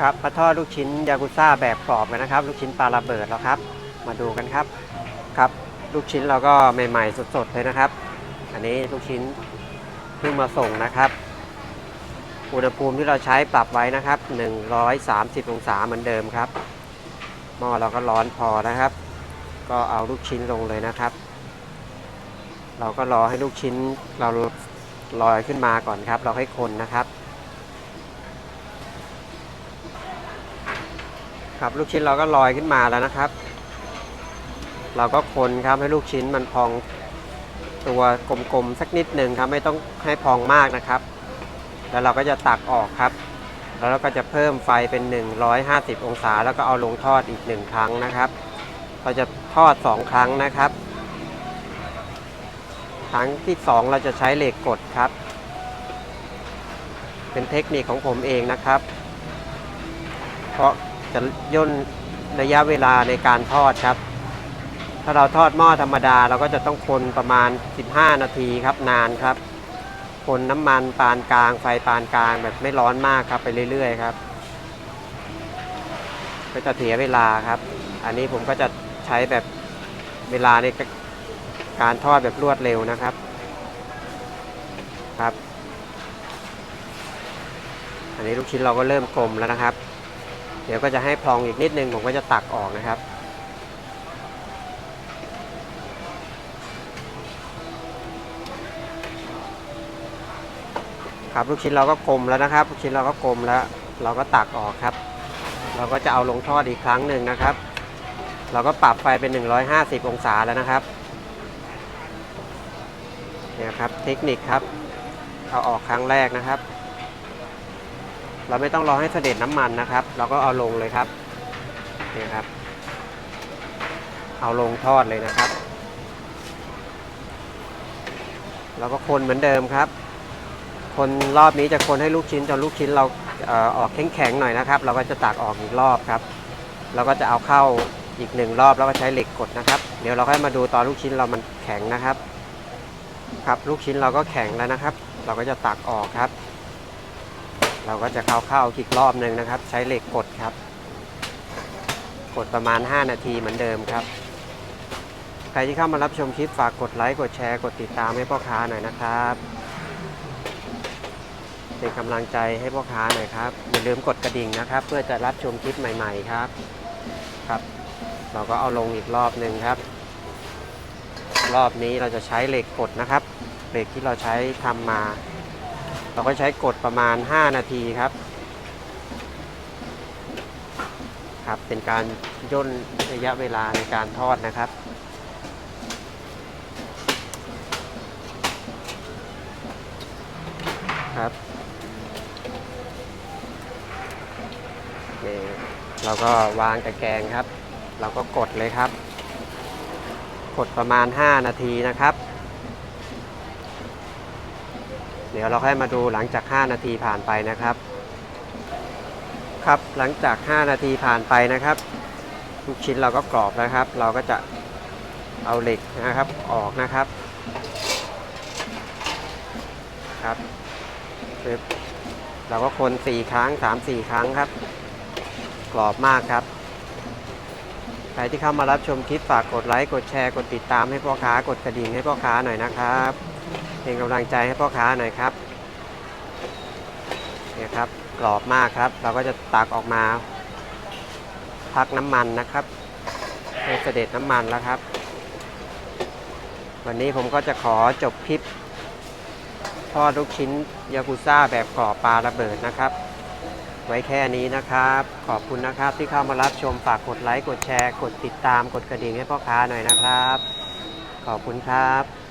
ครับมาทอดลูกชิ้นยากุซ่าแบบกรอบกันนะครับ ลูกชิ้นปลาระเบิดแล้วครับ มาดูกันครับครับ ลูกชิ้นเราก็ใหม่ๆสดๆเลยนะครับ อันนี้ลูกชิ้นเพิ่งมาส่งนะครับ อุณหภูมิที่เราใช้ปรับไว้นะครับ 130 องศาเหมือนเดิมครับหม้อเราก็ร้อนพอนะครับ ก็เอาลูกชิ้นลงเลยนะครับ เราก็รอให้ลูกชิ้นเราลอยขึ้นมาก่อนครับ เราให้คนนะครับ ครับ ลูกชิ้นเราก็ลอยขึ้นมาแล้วนะครับ เราก็คนครับให้ลูกชิ้นมันพองตัวกลมๆสักนิดหนึ่งครับ ไม่ต้องให้พองมากนะครับ แล้วเราก็จะตักออกครับ แล้วเราก็จะเพิ่มไฟเป็น 150 องศา แล้วก็เอาลงทอดอีกหนึ่งครั้งนะครับ เราจะทอด 2 ครั้งนะครับ ครั้งที่ 2 เราจะใช้เหล็กกดครับ เป็นเทคนิคของผมเองนะครับ เพราะ จะย่นระยะเวลาในการทอดครับ ถ้าเราทอดหม้อธรรมดาเราก็จะต้องคนประมาณ 15 นาทีครับนานครับ คนน้ำมันปานกลาง ไฟปานกลางแบบไม่ร้อนมากครับไปเรื่อยๆครับ ก็จะเสียเวลาครับ อันนี้ผมก็จะใช้แบบเวลาในการทอดแบบรวดเร็วนะครับครับ อันนี้ลูกชิ้นเราก็เริ่มกลมแล้วนะครับ เดี๋ยวก็จะให้พองอีกนิดนึงผมก็จะตักออกนะครับ ครับลูกชิ้นเราก็กลมแล้วนะครับ ลูกชิ้นเราก็กลมแล้ว เราก็ตักออกครับ เราก็จะเอาลงทอดอีกครั้งหนึ่งนะครับ เราก็ปรับไฟเป็น 150 องศาแล้วนะครับเนี่ยครับเทคนิคครับเอาออกครั้งแรกนะครับ เราไม่ต้องรอให้เสด็จน้ำมันนะครับ เราก็เอาลงเลยครับเนี่ยครับ เอาลงทอดเลยนะครับ เราก็คนเหมือนเดิมครับ คนรอบนี้จะคนให้ลูกชิ้นจนลูกชิ้นเราเอ่อออกแข็งๆหน่อยนะครับ เราก็จะตักออกอีกรอบครับ เราก็จะเอาเข้าอีกหนึ่งรอบแล้วก็ใช้เหล็กกดนะครับ เดี๋ยวเราค่อยมาดูตอนลูกชิ้นเรามันแข็งนะครับ ครับลูกชิ้นเราก็แข็งแล้วนะครับ เราก็จะตักออกครับ เราก็จะเข้าเข้าอีกรอบหนึ่งนะครับ ใช้เหล็กกดครับ กดประมาณ 5 นาทีเหมือนเดิมครับ ใครที่เข้ามารับชมคลิปฝากกดไลค์กดแชร์กดติดตามให้พ่อค้าหน่อยนะครับเป็นกำลังใจให้พ่อค้าหน่อยครับอย่าลืมกดกระดิ่งนะครับ เพื่อจะรับชมคลิปใหม่ ๆครับครับ เราก็เอาลงอีกรอบหนึ่งครับ รอบนี้เราจะใช้เหล็กกดนะครับเหล็กที่เราใช้ทำมา เราก็ใช้กดประมาณ 5 นาทีครับ ครับเป็นการย่นระยะเวลาในการทอดนะครับครับนี่เราก็วางตะแกรงครับ เราก็กดเลยครับ กดประมาณ 5 นาทีนะครับ เดี๋ยวเราค่อยมาดูหลังจาก 5 นาทีผ่านไปนะครับ ครับหลังจาก 5 นาทีผ่านไปนะครับลูกชิ้นเราก็กรอบแล้วครับ เราก็จะเอาเหล็กนะครับออกนะครับครับปึ๊บเราก็คน4ครั้ง3-4 ครั้งครับ กรอบมากครับใครที่เข้ามารับชมคลิปฝากกดไลค์ กดแชร์ กดติดตามให้พ่อค้ากดกระดิ่งให้พ่อค้าหน่อยนะครับ เป็นกำลังใจให้พ่อค้าหน่อยครับเนี่ยครับกรอบมากครับ เราก็จะตักออกมา พักน้ำมันนะครับให้เสด็จน้ำมันแล้วครับ วันนี้ผมก็จะขอจบคลิปทอดลูกชิ้นยากุซ่าแบบกรอบปลาระเบิดนะครับ ไว้แค่นี้นะครับ ขอบคุณนะครับที่เข้ามารับชมฝากกดไลค์ กดแชร์ กดติดตาม กดกระดิ่งให้พ่อค้าหน่อยนะครับ ขอบคุณครับ